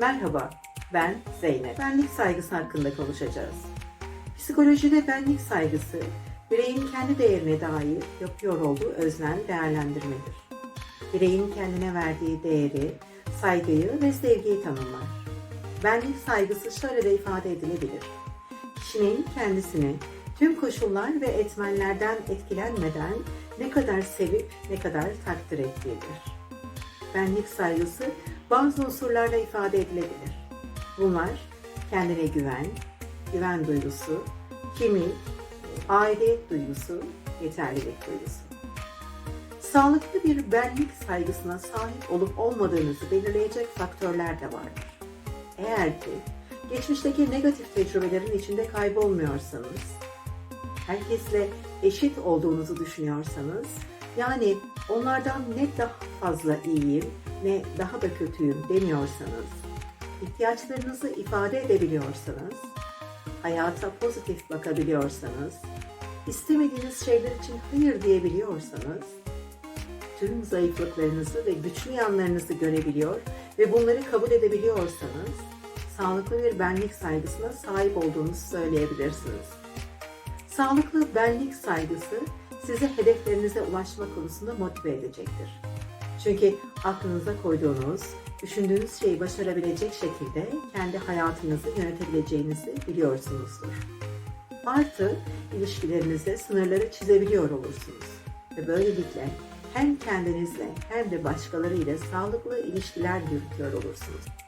Merhaba, ben Zeynep. Benlik saygısı hakkında konuşacağız. Psikolojide benlik saygısı, bireyin kendi değerine dair yapıyor olduğu öznel değerlendirmedir. Bireyin kendine verdiği değeri, saygıyı ve sevgiyi tanımlar. Benlik saygısı şöyle de ifade edilebilir. Kişinin kendisini tüm koşullar ve etmenlerden etkilenmeden ne kadar sevip ne kadar takdir ettiğidir. Benlik saygısı bazı unsurlarla ifade edilebilir. Bunlar kendine güven, güven duygusu, kimlik, aidiyet duygusu, yeterlilik duygusu. Sağlıklı bir benlik saygısına sahip olup olmadığınızı belirleyecek faktörler de vardır. Eğer ki geçmişteki negatif tecrübelerin içinde kaybolmuyorsanız, herkesle eşit olduğunuzu düşünüyorsanız, yani onlardan ne daha fazla iyiyim ne daha da kötüyüm demiyorsanız, ihtiyaçlarınızı ifade edebiliyorsanız, hayata pozitif bakabiliyorsanız, istemediğiniz şeyler için hayır diyebiliyorsanız, tüm zayıflıklarınızı ve güçlü yanlarınızı görebiliyor ve bunları kabul edebiliyorsanız, sağlıklı bir benlik saygısına sahip olduğunuzu söyleyebilirsiniz. Sağlıklı benlik saygısı sizi hedeflerinize ulaşma konusunda motive edecektir. Çünkü aklınıza koyduğunuz, düşündüğünüz şeyi başarabilecek şekilde kendi hayatınızı yönetebileceğinizi biliyorsunuzdur. Artı ilişkilerinizde sınırları çizebiliyor olursunuz. Ve böylelikle hem kendinizle hem de başkalarıyla sağlıklı ilişkiler yürütüyor olursunuz.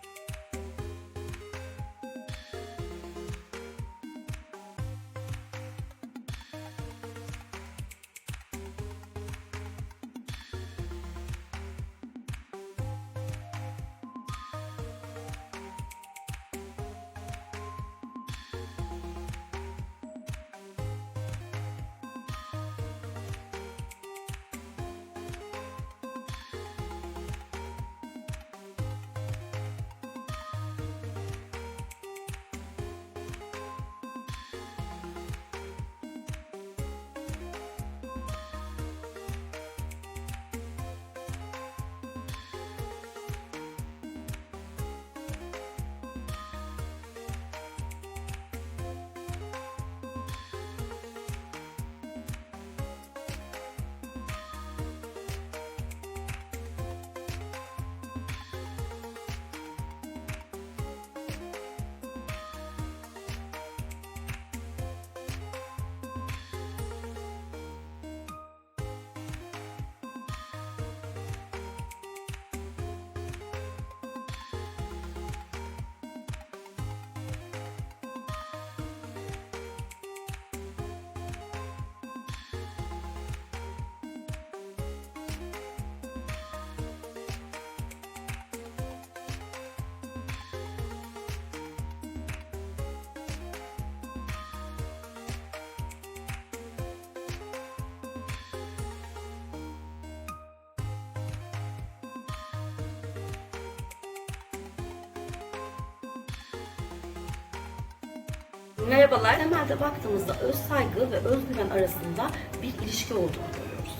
Merhabalar. Temelde baktığımızda öz saygı ve özgüven arasında bir ilişki olduğunu görüyoruz.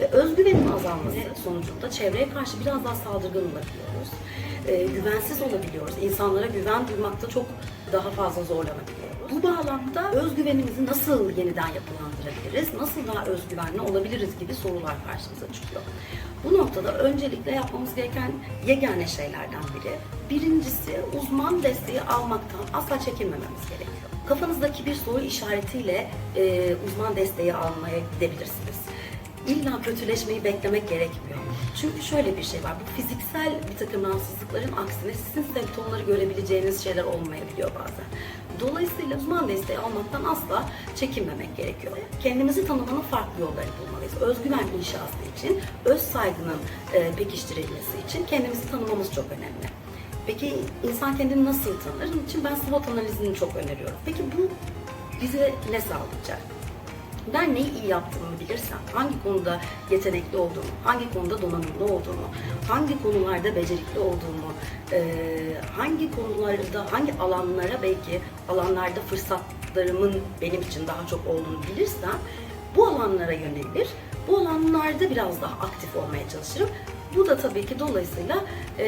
Ve özgüvenin azalması sonucunda çevreye karşı biraz daha saldırgan olabiliyoruz. Ee, güvensiz olabiliyoruz. İnsanlara güven duymakta çok daha fazla zorlanabiliyoruz. Bu bağlamda özgüvenimizi nasıl yeniden yapılandırabiliriz? Nasıl daha özgüvenli olabiliriz gibi sorular karşımıza çıkıyor. Bu noktada öncelikle yapmamız gereken yegane şeylerden biri. Birincisi uzman desteği almaktan asla çekinmememiz gerekiyor. Kafanızdaki bir soru işaretiyle e, uzman desteği almaya gidebilirsiniz. İlla kötüleşmeyi beklemek gerekmiyor. Çünkü şöyle bir şey var, bu fiziksel bir takım rahatsızlıkların aksine sizin semptomları görebileceğiniz şeyler olmayabiliyor bazen. Dolayısıyla uzman desteği almaktan asla çekinmemek gerekiyor. Kendimizi tanımanın farklı yollarını bulmalıyız. Özgüven inşası için, öz saygının e, pekiştirilmesi için kendimizi tanımamız çok önemli. Peki insan kendini nasıl tanır? Bunun için ben SWOT analizini çok öneriyorum. Peki bu bize ne sağlayacak? Ben neyi iyi yaptığımı bilirsem, hangi konuda yetenekli olduğumu, hangi konuda donanımlı olduğumu, hangi konularda becerikli olduğumu, hangi konularda, hangi alanlara belki alanlarda fırsatlarımın benim için daha çok olduğunu bilirsem bu alanlara yönelir. Bu alanlarda biraz daha aktif olmaya çalışırım Bu da tabii ki dolayısıyla e,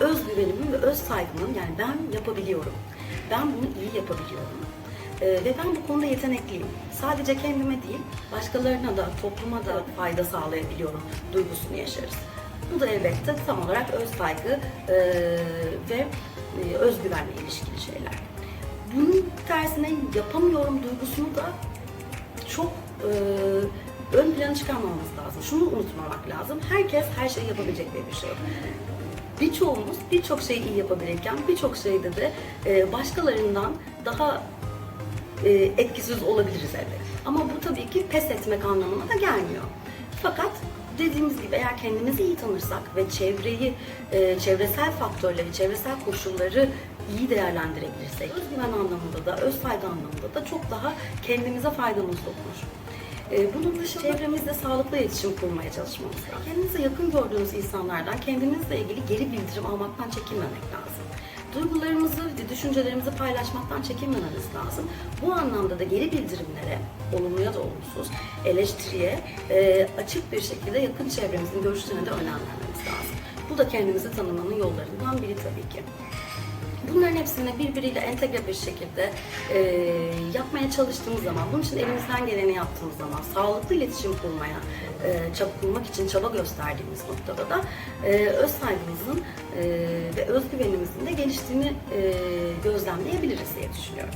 özgüvenimin ve öz saygımın yani ben yapabiliyorum. Ben bunu iyi yapabiliyorum. E, ve ben bu konuda yetenekliyim. Sadece kendime değil, başkalarına da, topluma da fayda sağlayabiliyorum duygusunu yaşarız. Bu da elbette tam olarak öz saygı e, ve e, özgüvenle ilişkili şeyler. Bunun tersine yapamıyorum duygusunu da çok e, ön plana çıkarmamamız lazım. Şunu unutmamak lazım. Herkes her şeyi yapabilecek diye bir şey yok. Birçoğumuz birçok şeyi iyi yapabilirken birçok şeyde de e, başkalarından daha e, etkisiz olabiliriz elbette. Ama bu tabii ki pes etmek anlamına da gelmiyor. Fakat dediğimiz gibi eğer kendimizi iyi tanırsak ve çevreyi, e, çevresel faktörleri, çevresel koşulları iyi değerlendirebilirsek, özgüven anlamında da, öz saygı anlamında da çok daha kendimize faydamız dokunur. E, Bunun dışında çevremizde sağlıklı iletişim kurmaya çalışmamız lazım. Kendinize yakın gördüğünüz insanlardan kendinizle ilgili geri bildirim almaktan çekinmemek lazım. Duygularımızı, düşüncelerimizi paylaşmaktan çekinmememiz lazım. Bu anlamda da geri bildirimlere, olumlu ya da olumsuz, eleştiriye e, açık bir şekilde yakın çevremizin görüşlerine de önem vermemiz lazım. Bu da kendimizi tanımanın yollarından biri tabii ki. Bunların hepsini birbiriyle entegre bir şekilde e, yapmaya çalıştığımız zaman, bunun için elimizden geleni yaptığımız zaman, sağlıklı iletişim kurmaya, e, çaba kurmak için çaba gösterdiğimiz noktada da e, öz saygımızın e, ve özgüvenimizin de geliştiğini e, gözlemleyebiliriz diye düşünüyorum.